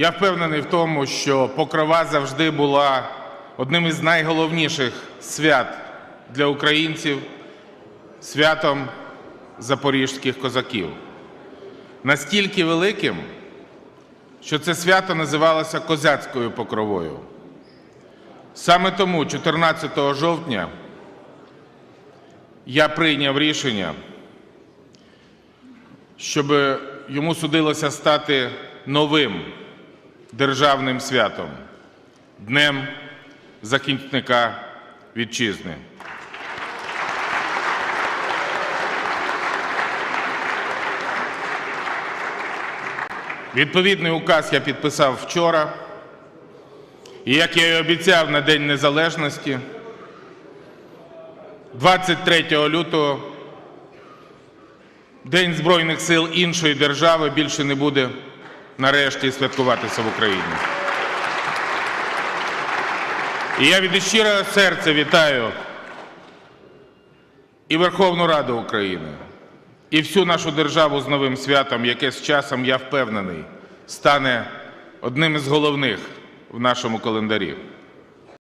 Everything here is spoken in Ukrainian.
Я впевнений в тому, що Покрова завжди була одним із найголовніших свят для українців, святом запорізьких козаків. Настільки великим, що це свято називалося Козацькою покровою. Саме тому 14 жовтня я прийняв рішення, щоб йому судилося стати новим державним святом Днем захисника вітчизни. Відповідний указ я підписав вчора. І як я і обіцяв на День Незалежності, 23 лютого День Збройних сил іншої держави більше не буде нарешті святкуватися в Україні. І я від щирого серця вітаю і Верховну Раду України, і всю нашу державу з новим святом, яке з часом, я впевнений, стане одним із головних в нашому календарі.